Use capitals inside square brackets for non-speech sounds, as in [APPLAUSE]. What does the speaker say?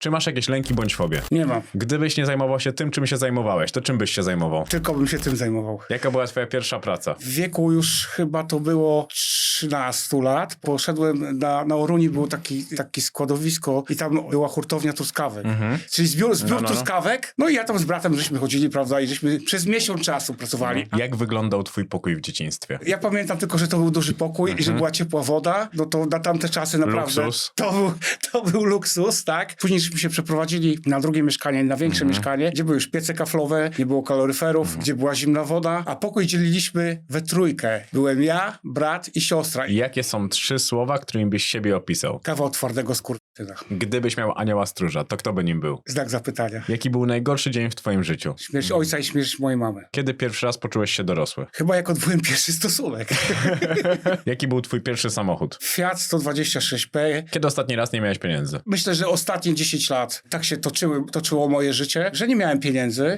Czy masz jakieś lęki bądź fobie? Nie mam. Gdybyś nie zajmował się tym, czym się zajmowałeś, to czym byś się zajmował? Tylko bym się tym zajmował. Jaka była twoja pierwsza praca? W wieku już chyba to było 13 lat. Poszedłem na, na Oruni, było taki, taki składowisko i tam była hurtownia truskawek. Czyli zbiór, zbiór No, no, no. truskawek. No i ja tam z bratem żeśmy chodzili, prawda, i żeśmy przez miesiąc czasu pracowali. Jak wyglądał twój pokój w dzieciństwie? Ja pamiętam tylko, że to był duży pokój i że była ciepła woda. No to na tamte czasy naprawdę Luksus. To, był, to był luksus, tak? Później żeśmy się przeprowadzili na drugie mieszkanie, na większe mieszkanie, gdzie były już piece kaflowe, nie było kaloryferów, gdzie była zimna woda, a pokój dzieliliśmy we trójkę. Byłem ja, brat i siostra. I Jakie są trzy słowa, którymi byś siebie opisał? kawał twardego skurtyna. Gdybyś miał anioła stróża, to kto by nim był? Znak zapytania. Jaki był najgorszy dzień w twoim życiu? Śmierć ojca i śmierć mojej mamy. Kiedy pierwszy raz poczułeś się dorosły? Chyba jak odbyłem pierwszy stosunek. [LAUGHS] Jaki był twój pierwszy samochód? Fiat 126P. Kiedy ostatni raz nie miałeś pieniędzy? Myślę, że ostatnie 10 lat tak się toczyły, toczyło moje życie, że nie miałem pieniędzy.